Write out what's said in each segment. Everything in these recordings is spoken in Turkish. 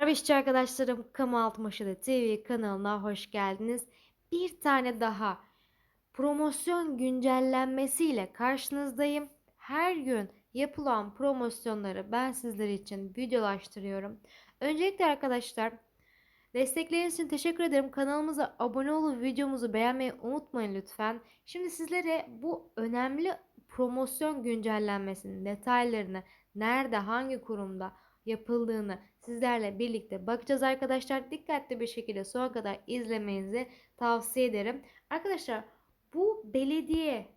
Merhaba işçi arkadaşlarım, Kamu Altmaşı'da TV kanalına hoş geldiniz. Bir tane daha promosyon güncellenmesiyle karşınızdayım. Her gün yapılan promosyonları ben sizler için videolaştırıyorum. Öncelikle arkadaşlar destekleriniz için teşekkür ederim. Kanalımıza abone olup videomuzu beğenmeyi unutmayın lütfen. Şimdi sizlere bu önemli promosyon güncellenmesinin detaylarını nerede, hangi kurumda yapıldığını sizlerle birlikte bakacağız arkadaşlar. Dikkatli bir şekilde sonuna kadar izlemenizi tavsiye ederim. Arkadaşlar bu belediye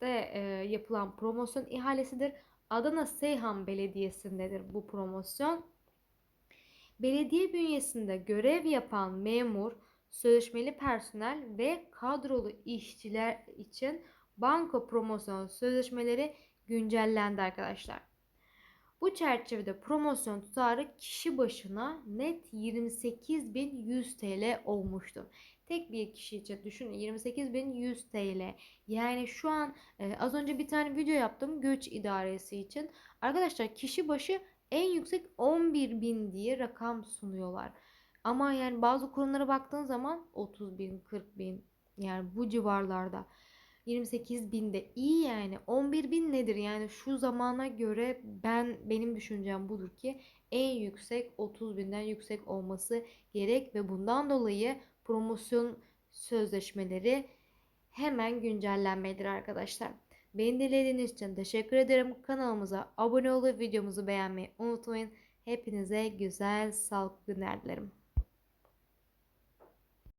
de e, yapılan promosyon ihalesidir. Adana Seyhan Belediyesi'ndedir bu promosyon. Belediye bünyesinde görev yapan memur, sözleşmeli personel ve kadrolu işçiler için banko promosyon sözleşmeleri güncellendi arkadaşlar. Bu çerçevede promosyon tutarı kişi başına net 28.100 TL olmuştu. Tek bir kişi için düşünün 28.100 TL. Yani şu an e, az önce bir tane video yaptım göç idaresi için. Arkadaşlar kişi başı en yüksek 11.000 diye rakam sunuyorlar. Ama yani bazı kurumlara baktığın zaman 30.000, 40.000 yani bu civarlarda. 28 bin de iyi yani 11 bin nedir yani şu zamana göre ben benim düşüncem budur ki en yüksek 30 binden yüksek olması gerek ve bundan dolayı promosyon sözleşmeleri hemen güncellenmelidir arkadaşlar. Beni dinlediğiniz için teşekkür ederim. Kanalımıza abone olup videomuzu beğenmeyi unutmayın. Hepinize güzel sağlıklı günler dilerim.